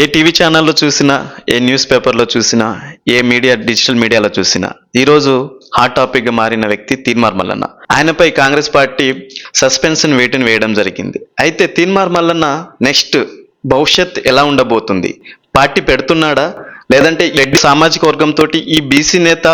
ఏ TV ఛానల్లో చూసినా ఏ news పేపర్లో చూసినా ఏ మీడియా డిజిటల్ మీడియాలో చూసినా ఈరోజు హాట్ టాపిక్గా మారిన వ్యక్తి తీన్మార్ మల్లన్న. ఆయనపై కాంగ్రెస్ పార్టీ సస్పెన్షన్ వేటును వేయడం జరిగింది. అయితే తీన్మార్ మల్లన్న నెక్స్ట్ భవిష్యత్ ఎలా ఉండబోతుంది? పార్టీ పెడుతున్నాడా? లేదంటే రెడ్డి సామాజిక వర్గంతో ఈ బీసీ నేత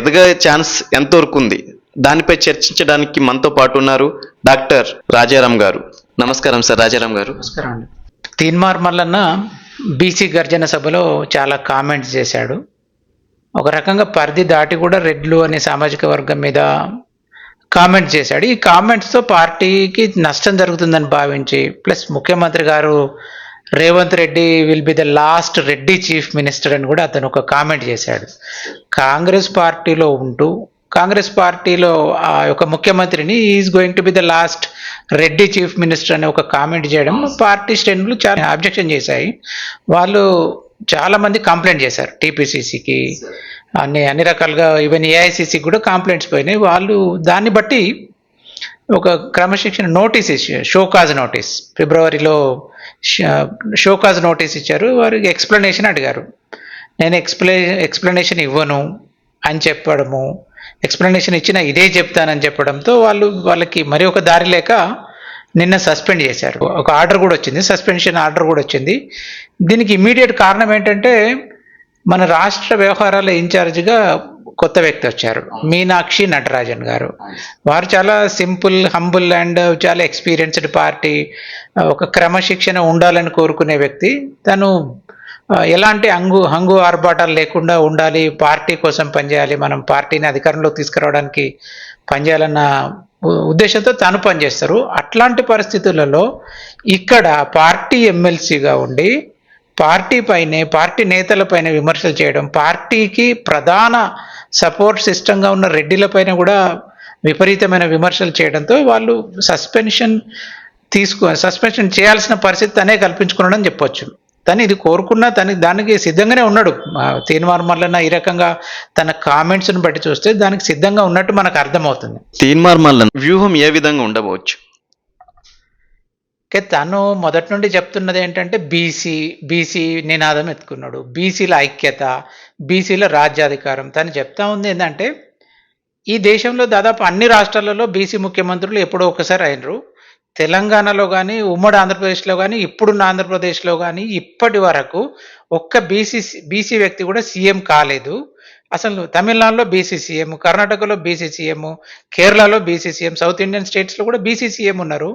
ఎదగే ఛాన్స్ ఎంతవరకు ఉంది? దానిపై చర్చించడానికి మనతో పాటు ఉన్నారు డాక్టర్ రాజారాం గారు. నమస్కారం సార్ రాజారాం గారు. నమస్కారం అండి. తీన్మార్ మల్లన్న బీసీ గర్జన సభలో చాలా కామెంట్స్ చేశాడు. ఒక రకంగా పరిధి దాటి కూడా రెడ్లు అనే సామాజిక వర్గం మీద కామెంట్ చేశాడు. ఈ కామెంట్స్తో పార్టీకి నష్టం జరుగుతుందని భావించి ప్లస్ ముఖ్యమంత్రి గారు Revanth Reddy will be the last Reddy chief minister అని కూడా అతను ఒక కామెంట్ చేశాడు. కాంగ్రెస్ పార్టీలో ఉంటూ కాంగ్రెస్ పార్టీలో ఆ యొక్క ముఖ్యమంత్రిని is going to be the last Reddy chief minister అనే ఒక కామెంట్ చేయడం పార్టీ శ్రేణులు చాలా అబ్జెక్షన్ చేశాయి. వాళ్ళు చాలా మంది కంప్లైంట్ చేశారు టీపీసీసీకి. అన్ని అన్ని రకాలుగా ఈవెన్ ఏఐసిసికి కూడా కంప్లైంట్స్ పోయినాయి. వాళ్ళు దాన్ని బట్టి ఒక క్రమశిక్షణ నోటీస్ ఇచ్చారు షోకాజ్ నోటీస్. ఫిబ్రవరిలో షోకాజ్ నోటీస్ ఇచ్చారు. వారికి ఎక్స్ప్లెనేషన్ అడిగారు. నేను ఎక్స్ప్లె ఎక్స్ప్లెనేషన్ ఇవ్వను అని చెప్పడము ఎక్స్ప్లెనేషన్ ఇచ్చిన ఇదే చెప్తానని చెప్పడంతో వాళ్ళు వాళ్ళకి మరి ఒక దారి లేక నిన్న సస్పెండ్ చేశారు. ఒక ఆర్డర్ కూడా వచ్చింది. సస్పెన్షన్ ఆర్డర్ కూడా వచ్చింది. దీనికి ఇమీడియట్ కారణం ఏంటంటే మన రాష్ట్ర వ్యవహారాల ఇన్ఛార్జిగా కొత్త వ్యక్తి వచ్చారు. మీనాక్షి నటరాజన్ గారు. వారు చాలా సింపుల్ హంబుల్ అండ్ చాలా ఎక్స్పీరియన్స్డ్ పార్టీ. ఒక క్రమశిక్షణ ఉండాలని కోరుకునే వ్యక్తి. తను ఎలాంటి హంగు హంగు ఆర్భాటాలు లేకుండా ఉండాలి పార్టీ కోసం పనిచేయాలి మనం పార్టీని అధికారంలోకి తీసుకురావడానికి పనిచేయాలన్న ఉద్దేశంతో తాను పనిచేస్తారు. అట్లాంటి పరిస్థితులలో ఇక్కడ పార్టీ ఎమ్మెల్సీగా ఉండి పార్టీ పైనే పార్టీ నేతలపైన విమర్శలు చేయడం పార్టీకి ప్రధాన సపోర్ట్ సిస్టంగా ఉన్న రెడ్డిలపైన కూడా విపరీతమైన విమర్శలు చేయడంతో వాళ్ళు సస్పెన్షన్ తీసుకో సస్పెన్షన్ చేయాల్సిన పరిస్థితి అనే కల్పించుకున్నాడని చెప్పొచ్చు. తను ఇది కోరుకున్నా తన దానికి సిద్ధంగానే ఉన్నాడు. తీన్మార్ మల్లన్న ఈ రకంగా తన కామెంట్స్ని బట్టి చూస్తే దానికి సిద్ధంగా ఉన్నట్టు మనకు అర్థమవుతుంది. తీన్మార్ మల్లన్న వ్యూహం ఏ విధంగా ఉండవచ్చు ఓకే తను మొదటి నుండి చెప్తున్నది ఏంటంటే బీసీ బీసీ నినాదం ఎత్తుకున్నాడు. బీసీల ఐక్యత బీసీల రాజ్యాధికారం. తను చెప్తా ఉంది ఏంటంటే ఈ దేశంలో దాదాపు అన్ని రాష్ట్రాలలో బీసీ ముఖ్యమంత్రులు ఎప్పుడో ఒకసారి అయినరు. తెలంగాణలో కానీ ఉమ్మడి ఆంధ్రప్రదేశ్లో కానీ ఇప్పుడున్న ఆంధ్రప్రదేశ్లో కానీ ఇప్పటి వరకు ఒక్క బీసీ బీసీ వ్యక్తి కూడా సీఎం కాలేదు. అసలు తమిళనాడులో బీసీ సీఎం కర్ణాటకలో బీసీ సీఎం కేరళలో బీసీ సీఎం సౌత్ ఇండియన్ స్టేట్స్లో కూడా బీసీ సీఎం ఉన్నారు.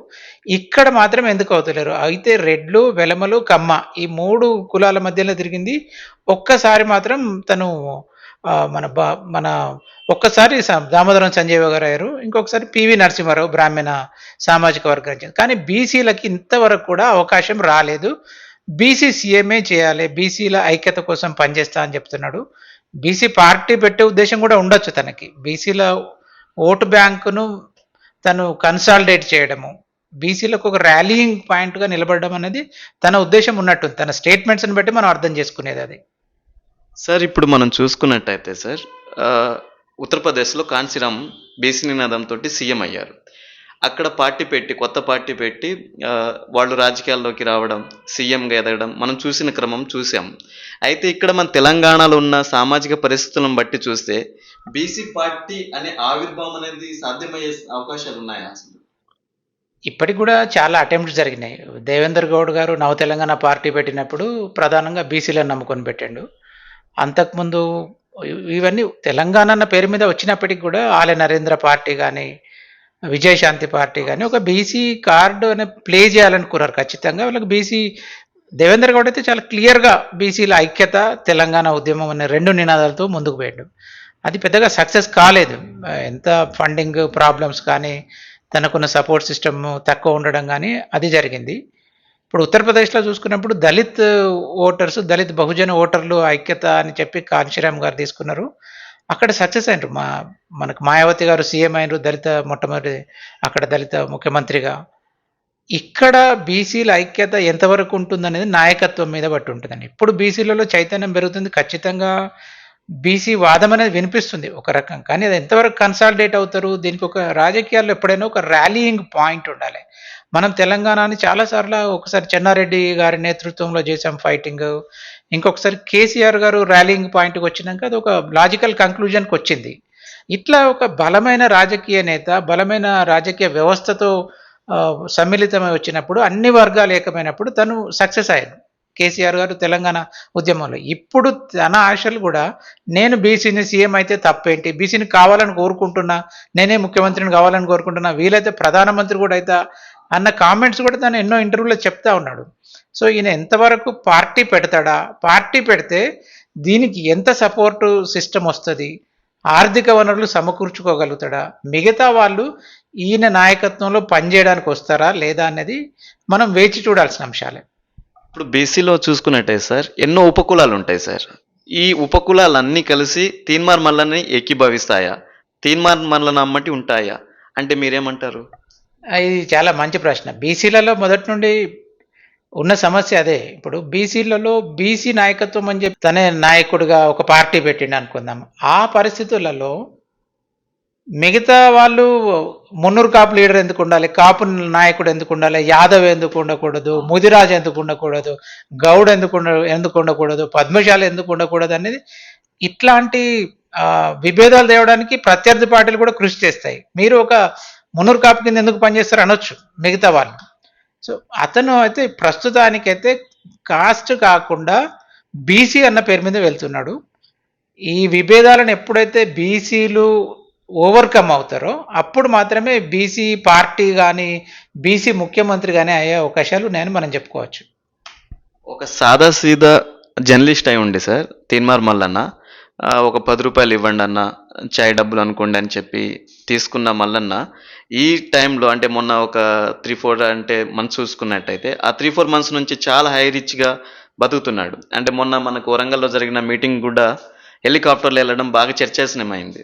ఇక్కడ మాత్రం ఎందుకు అవుతలేరు? అయితే రెడ్లు వెలమలు కమ్మ ఈ మూడు కులాల మధ్యలో తిరిగింది. ఒక్కసారి మాత్రం తను మన బా మన ఒక్కసారి దామోదరం సంజయ్ గారు అయ్యారు. ఇంకొకసారి పివి నరసింహారావు బ్రాహ్మణ సామాజిక వర్గం కానీ బీసీలకి ఇంతవరకు కూడా అవకాశం రాలేదు. బీసీ సీఎంఏ చేయాలి బీసీల ఐక్యత కోసం పనిచేస్తా అని చెప్తున్నాడు. బీసీ పార్టీ పెట్టే ఉద్దేశం కూడా ఉండొచ్చు తనకి. బీసీల ఓటు బ్యాంకును తను కన్సాలిడేట్ చేయడము బీసీలకు ఒక ర్యాలీయింగ్ పాయింట్గా నిలబడడం అనేది తన ఉద్దేశం ఉన్నట్టు తన స్టేట్మెంట్స్ని బట్టి మనం అర్థం చేసుకునేది అది. సార్ ఇప్పుడు మనం చూసుకున్నట్టయితే సార్ ఉత్తరప్రదేశ్లో కాంచీరామ్ బీసీ నినాదంతో సీఎం అయ్యారు. అక్కడ పార్టీ పెట్టి కొత్త పార్టీ పెట్టి వాళ్ళు రాజకీయాల్లోకి రావడం సీఎంగా ఎదగడం మనం చూసిన క్రమం చూసాం అయితే ఇక్కడ మన తెలంగాణలో ఉన్న సామాజిక పరిస్థితులను బట్టి చూస్తే బీసీ పార్టీ అనే ఆవిర్భావం అనేది సాధ్యమయ్యే అవకాశాలు ఉన్నాయా అసలు? ఇప్పటికి కూడా చాలా అటెంప్ట్స్ జరిగినాయి. దేవేందర్ గౌడ్ గారు నవ తెలంగాణ పార్టీ పెట్టినప్పుడు ప్రధానంగా బీసీలను నమ్ముకొని పెట్టాడు. అంతకుముందు ఇవన్నీ తెలంగాణ అన్న పేరు మీద వచ్చినప్పటికి కూడా ఆలయ నరేంద్ర పార్టీ కానీ విజయశాంతి పార్టీ కానీ ఒక బీసీ కార్డు అనే ప్లే చేయాలనుకున్నారు ఖచ్చితంగా. వాళ్ళకి బీసీ దేవేంద్ర గౌడ్ అయితే చాలా క్లియర్గా బీసీల ఐక్యత తెలంగాణ ఉద్యమం అనే రెండు నినాదాలతో ముందుకు పోయాడు. అది పెద్దగా సక్సెస్ కాలేదు. ఎంత ఫండింగ్ ప్రాబ్లమ్స్ కానీ తనకున్న సపోర్ట్ సిస్టమ్ తక్కువ ఉండడం కానీ అది జరిగింది. ఇప్పుడు ఉత్తరప్రదేశ్లో చూసుకున్నప్పుడు దళిత్ ఓటర్స్ దళిత్ బహుజన ఓటర్లు ఐక్యత అని చెప్పి కాంశీరామ్ గారు తీసుకున్నారు. అక్కడ సక్సెస్ అయినరు మా మనకు మాయావతి గారు సీఎం అయినారు దళిత మొట్టమొదటి అక్కడ దళిత ముఖ్యమంత్రిగా. ఇక్కడ బీసీల ఐక్యత ఎంతవరకు ఉంటుందనేది నాయకత్వం మీద బట్టి ఉంటుందండి. ఇప్పుడు బీసీలలో చైతన్యం పెరుగుతుంది ఖచ్చితంగా బీసీ వాదం అనేది వినిపిస్తుంది ఒక రకం. కానీ అది ఎంతవరకు కన్సాలిడేట్ అవుతారు? దీనికి ఒక రాజకీయాల్లో ఎప్పుడైనా ఒక ర్యాలీయింగ్ పాయింట్ ఉండాలి. మనం తెలంగాణని చాలాసార్లు ఒకసారి చెన్నారెడ్డి గారి నేతృత్వంలో చేసాం ఫైటింగ్. ఇంకొకసారి కేసీఆర్ గారు ర్యాలింగ్ పాయింట్కి వచ్చినాక అది ఒక లాజికల్ కంక్లూజన్కి వచ్చింది. ఇట్లా ఒక బలమైన రాజకీయ నేత బలమైన రాజకీయ వ్యవస్థతో సమ్మిళితమై వచ్చినప్పుడు అన్ని వర్గాలు ఏకమైనప్పుడు తను సక్సెస్ అయ్యాడు. కేసీఆర్ గారు తెలంగాణ ఉద్యమంలో. ఇప్పుడు తన ఆశలు కూడా నేను బీసీని సీఎం అయితే తప్పేంటి? బీసీని కావాలని కోరుకుంటున్నా నేనే ముఖ్యమంత్రిని కావాలని కోరుకుంటున్నా వీలైతే ప్రధానమంత్రి కూడా అయితే అన్న కామెంట్స్ కూడా తను ఎన్నో ఇంటర్వ్యూలో చెప్తా ఉన్నాడు. సో ఈయన ఎంతవరకు పార్టీ పెడతాడా? పార్టీ పెడితే దీనికి ఎంత సపోర్టు సిస్టమ్ వస్తుంది? ఆర్థిక వనరులు సమకూర్చుకోగలుగుతాడా? మిగతా వాళ్ళు ఈయన నాయకత్వంలో పనిచేయడానికి వస్తారా లేదా అనేది మనం వేచి చూడాల్సిన అంశాలే. ఇప్పుడు బీసీలో చూసుకున్నట్టే సార్ ఎన్నో ఉపకులాలు ఉంటాయి సార్. ఈ ఉపకులాలన్నీ కలిసి తీన్మార్ మల్లని ఏకీభవిస్తాయా? తీన్మార్ మల్లన అమ్మటి ఉంటాయా? అంటే మీరేమంటారు? ఇది చాలా మంచి ప్రశ్న. బీసీలలో మొదటి నుండి ఉన్న సమస్య అదే. ఇప్పుడు బీసీలలో బీసీ నాయకత్వం అని చెప్పి తనే నాయకుడిగా ఒక పార్టీ పెట్టిండు అనుకుందాం. ఆ పరిస్థితులలో మిగతా వాళ్ళు మున్నూరు కాపు లీడర్ ఎందుకు ఉండాలి? కాపు నాయకుడు ఎందుకు ఉండాలి? యాదవ్ ఎందుకు ఉండకూడదు? ముదిరాజ్ ఎందుకు ఉండకూడదు? గౌడ్ ఎందుకు ఉండ ఎందుకు ఉండకూడదు? పద్మశాల ఎందుకు ఉండకూడదు అనేది ఇట్లాంటి విభేదాలు తేవడానికి ప్రత్యర్థి పార్టీలు కూడా కృషి చేస్తాయి. మీరు ఒక మునూరు కాపు కింద ఎందుకు పనిచేస్తారు అనొచ్చు మిగతా వాళ్ళు సో అతను అయితే ప్రస్తుతానికైతే కాస్ట్ కాకుండా బీసీ అన్న పేరు మీద వెళ్తున్నాడు. ఈ విభేదాలను ఎప్పుడైతే బీసీలు ఓవర్కమ్ అవుతారో అప్పుడు మాత్రమే బీసీ పార్టీ కానీ బీసీ ముఖ్యమంత్రి కానీ అయ్యే అవకాశాలు నేను మనం చెప్పుకోవచ్చు. ఒక సాదా సీదా జర్నలిస్ట్ అయి ఉండే సార్ తీన్మార్ మల్లన్న. ఒక పది రూపాయలు ఇవ్వండి అన్న చాయ్ డబ్బులు అనుకోండి అని చెప్పి తీసుకున్న మల్లన్న. ఈ టైంలో అంటే మొన్న ఒక త్రీ ఫోర్ అంటే మంత్స్ చూసుకున్నట్టయితే ఆ త్రీ ఫోర్ మంత్స్ నుంచి చాలా హై రిచ్గా బతుకుతున్నాడు. అంటే మొన్న మనకు వరంగల్లో జరిగిన మీటింగ్ కూడా హెలికాప్టర్లు వెళ్ళడం బాగా చర్చాసనమైంది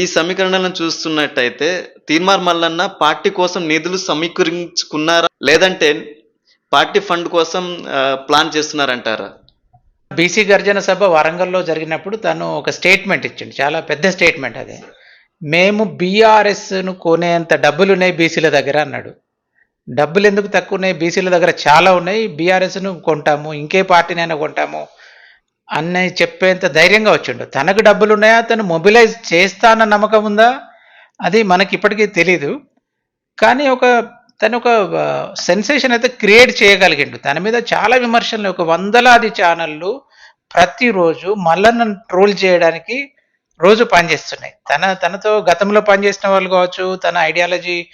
ఈ సమీకరణలను చూస్తున్నట్టయితే తీర్మార్ మల్లన్న పార్టీ కోసం నిధులు సమీకరించుకున్నారా? లేదంటే పార్టీ ఫండ్ కోసం ప్లాన్ చేస్తున్నారంటారా? బీసీ గర్జన సభ వరంగల్లో జరిగినప్పుడు తను ఒక స్టేట్మెంట్ ఇచ్చిండు. చాలా పెద్ద స్టేట్మెంట్ అది. మేము బీఆర్ఎస్ను కొనేంత డబ్బులు ఉన్నాయి బీసీల దగ్గర అన్నాడు. డబ్బులు ఎందుకు తక్కువ ఉన్నాయి బీసీల దగ్గర చాలా ఉన్నాయి. బీఆర్ఎస్ను కొంటాము. ఇంకే పార్టీనైనా కొంటాము అన్న చెప్పేంత ధైర్యంగా వచ్చిండు. తనకు డబ్బులు ఉన్నాయా తను మొబిలైజ్ చేస్తానన్న నమ్మకం ఉందా? అది మనకి ఇప్పటికీ తెలీదు. కానీ ఒక తను ఒక సెన్సేషన్ అయితే క్రియేట్ చేయగలిగిండు. తన మీద చాలా విమర్శలు ఒక వందలాది ఛానళ్ళు ప్రతిరోజు మల్లన్న ట్రోల్ చేయడానికి రోజు పనిచేస్తున్నాయి. తన తనతో గతంలో పనిచేసిన వాళ్ళు కావచ్చు తన ఐడియాలజీ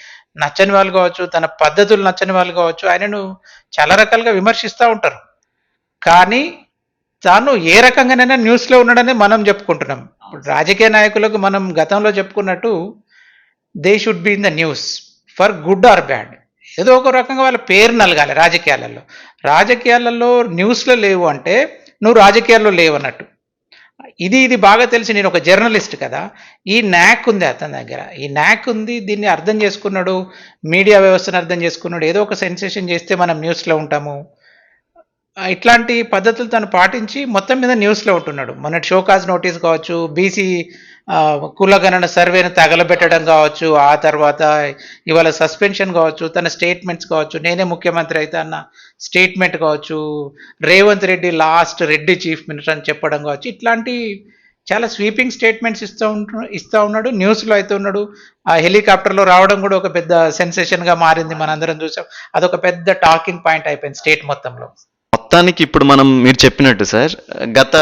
నచ్చని వాళ్ళు కావచ్చు తన పద్ధతులు నచ్చని వాళ్ళు కావచ్చు ఆయనను చాలా రకాలుగా విమర్శిస్తూ ఉంటారు. కానీ తాను ఏ రకంగానైనా న్యూస్లో ఉన్నాడని మనం చెప్పుకుంటున్నాం. ఇప్పుడు రాజకీయ నాయకులకు మనం గతంలో చెప్పుకున్నట్టు they should be in the news for good or bad. ఏదో ఒక రకంగా వాళ్ళ పేరు నలగాలి రాజకీయాలలో. రాజకీయాలలో న్యూస్లో లేవు అంటే నువ్వు రాజకీయాల్లో లేవు అన్నట్టు ఇది ఇది బాగా తెలిసి నేను ఒక జర్నలిస్ట్ కదా. ఈ న్యాక్ ఉంది అతని దగ్గర. ఈ న్యాక్ ఉంది దీన్ని అర్థం చేసుకున్నాడు మీడియా వ్యవస్థను అర్థం చేసుకున్నాడు. ఏదో ఒక సెన్సేషన్ చేస్తే మనం న్యూస్లో ఉంటాము. ఇట్లాంటి పద్ధతులు తను పాటించి మొత్తం మీద న్యూస్లో ఉంటున్నాడు. మన షోకాజ్ నోటీస్ కావచ్చు బీసీ కులగణన సర్వేను తగలబెట్టడం కావచ్చు ఆ తర్వాత ఇవాళ సస్పెన్షన్ కావచ్చు తన స్టేట్మెంట్స్ కావచ్చు నేనే ముఖ్యమంత్రి అయితే అన్న స్టేట్మెంట్ కావచ్చు Revanth Reddy last Reddy chief minister అని చెప్పడం కావచ్చు ఇట్లాంటి చాలా స్వీపింగ్ స్టేట్మెంట్స్ ఇస్తూ ఉంటు ఇస్తూ ఉన్నాడు న్యూస్లో అయితే ఉన్నాడు. ఆ హెలికాప్టర్లో రావడం కూడా ఒక పెద్ద సెన్సేషన్గా మారింది మనందరం చూసాం. అదొక పెద్ద టాకింగ్ పాయింట్ అయిపోయింది స్టేట్ మొత్తంలో. మొత్తానికి ఇప్పుడు మనం మీరు చెప్పినట్టు సార్ గత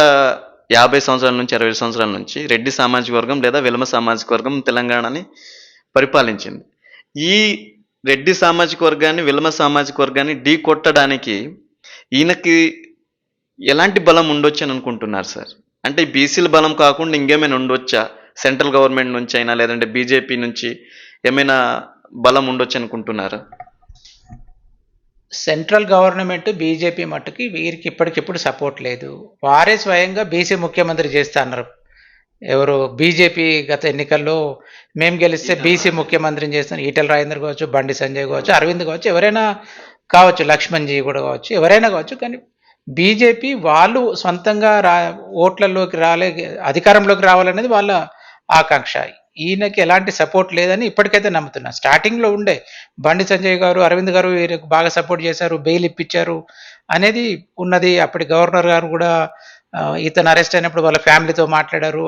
యాభై సంవత్సరాల నుంచి అరవై సంవత్సరాల నుంచి రెడ్డి సామాజిక వర్గం లేదా విలమ సామాజిక వర్గం తెలంగాణని పరిపాలించింది. ఈ రెడ్డి సామాజిక వర్గాన్ని విలమ సామాజిక వర్గాన్ని ఢీ కొట్టడానికి ఈయనకి ఎలాంటి బలం ఉండొచ్చు అని అనుకుంటున్నారు సార్? అంటే బీసీల బలం కాకుండా ఇంకేమైనా ఉండొచ్చా? సెంట్రల్ గవర్నమెంట్ నుంచి అయినా లేదంటే బీజేపీ నుంచి ఏమైనా బలం ఉండొచ్చు అనుకుంటున్నారా? సెంట్రల్ గవర్నమెంట్ బీజేపీ మట్టుకి వీరికి ఇప్పటికిప్పుడు సపోర్ట్ లేదు. వారే స్వయంగా బీసీ ముఖ్యమంత్రి చేస్తా అన్నారు ఎవరు బీజేపీ గత ఎన్నికల్లో మేము గెలిస్తే బీసీ ముఖ్యమంత్రిని చేస్తాను ఈటల రాజేందర్ కావచ్చు బండి సంజయ్ కావచ్చు అరవింద్ కావచ్చు ఎవరైనా కావచ్చు లక్ష్మణ్ జీ కూడా కావచ్చు ఎవరైనా కావచ్చు కానీ బీజేపీ వాళ్ళు సొంతంగా రా ఓట్లలోకి రాలే అధికారంలోకి రావాలనేది వాళ్ళ ఆకాంక్ష. ఈయనకి ఎలాంటి సపోర్ట్ లేదని ఇప్పటికైతే నమ్ముతున్నా. స్టార్టింగ్లో ఉండే బండి సంజయ్ గారు అరవింద్ గారు వీరికి బాగా సపోర్ట్ చేశారు బెయిల్ ఇప్పించారు అనేది ఉన్నది. అప్పటి గవర్నర్ గారు కూడా ఇతను అరెస్ట్ అయినప్పుడు వాళ్ళ ఫ్యామిలీతో మాట్లాడారు.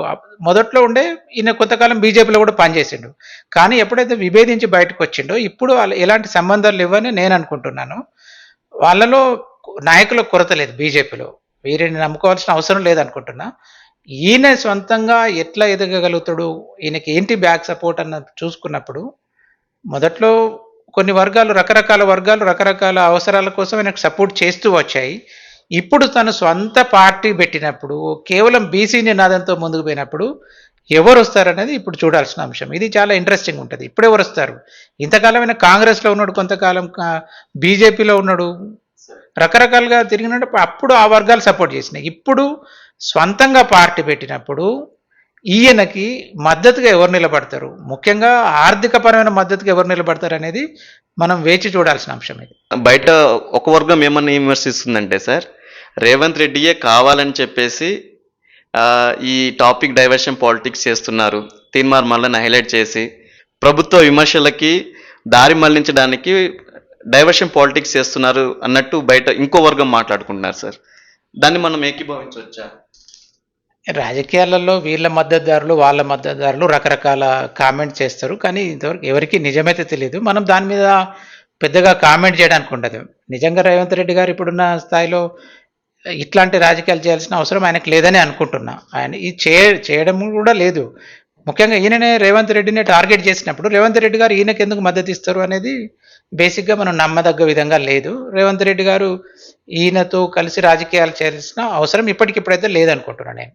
మొదట్లో ఉండే ఈయన కొంతకాలం బీజేపీలో కూడా పనిచేసిండు. కానీ ఎప్పుడైతే విభేదించి బయటకు వచ్చిండో ఇప్పుడు ఎలాంటి సంబంధాలు లేవని నేను అనుకుంటున్నాను. వాళ్ళలో నాయకుల కొరత లేదు బీజేపీలో. వీరిని నమ్ముకోవాల్సిన అవసరం లేదనుకుంటున్నా. ఈయన సొంతంగా ఎట్లా ఎదగగలుగుతాడు? ఈయనకి ఏంటి బ్యాక్ సపోర్ట్ అన్న చూసుకున్నప్పుడు మొదట్లో కొన్ని వర్గాలు రకరకాల వర్గాలు రకరకాల అవసరాల కోసం ఆయనకు సపోర్ట్ చేస్తూ వచ్చాయి. ఇప్పుడు తను సొంత పార్టీ పెట్టినప్పుడు కేవలం బీసీ నినాదంతో ముందుకు పోయినప్పుడు ఎవరు వస్తారనేది ఇప్పుడు చూడాల్సిన అంశం. ఇది చాలా ఇంట్రెస్టింగ్ ఉంటుంది. ఇప్పుడు ఎవరు వస్తారు? ఇంతకాలమైన కాంగ్రెస్లో ఉన్నాడు కొంతకాలం బీజేపీలో ఉన్నాడు. రకరకాలుగా తిరిగినప్పుడు అప్పుడు ఆ వర్గాలు సపోర్ట్ చేసినాయి. ఇప్పుడు స్వంతంగా పార్టీ పెట్టినప్పుడు ఈయనకి మద్దతుగా ఎవరు నిలబడతారు? ముఖ్యంగా ఆర్థికపరమైన మద్దతుగా ఎవరు నిలబడతారు అనేది మనం వేచి చూడాల్సిన అంశం ఇది. బయట ఒక వర్గం ఏమన్నా విమర్శిస్తుందంటే సార్ రేవంత్ రెడ్డియే కావాలని చెప్పేసి ఈ టాపిక్ డైవర్షన్ పాలిటిక్స్ చేస్తున్నారు. తీన్మార్ మళ్ళీ హైలైట్ చేసి ప్రభుత్వ విమర్శలకి దారి మళ్ళించడానికి డైవర్షన్ పాలిటిక్స్ చేస్తున్నారు అన్నట్టు బయట ఇంకో వర్గం మాట్లాడుకుంటున్నారు సార్. దాన్ని మనం ఏకీభవించవచ్చా? రాజకీయాలలో వీళ్ళ మద్దతుదారులు వాళ్ళ మద్దతుదారులు రకరకాల కామెంట్ చేస్తారు కానీ ఇంతవరకు ఎవరికి నిజమైతే తెలియదు మనం దాని మీద పెద్దగా కామెంట్ చేయడానికి ఉండదు. నిజంగా రేవంత్ రెడ్డి గారు ఇప్పుడున్న స్థాయిలో ఇట్లాంటి రాజకీయాలు చేయాల్సిన అవసరం ఆయనకు లేదని అనుకుంటున్నా. ఆయన ఇది చే చేయడం కూడా లేదు. ముఖ్యంగా ఈయననే రేవంత్ రెడ్డిని టార్గెట్ చేసినప్పుడు రేవంత్ రెడ్డి గారు ఈయనకి ఎందుకు మద్దతు ఇస్తారు అనేది బేసిక్గా మనం నమ్మదగ్గ విధంగా లేదు. రేవంత్ రెడ్డి గారు ఈయనతో కలిసి రాజకీయాలు చేయాల్సిన అవసరం ఇప్పటికిప్పుడైతే లేదనుకుంటున్నాను నేను.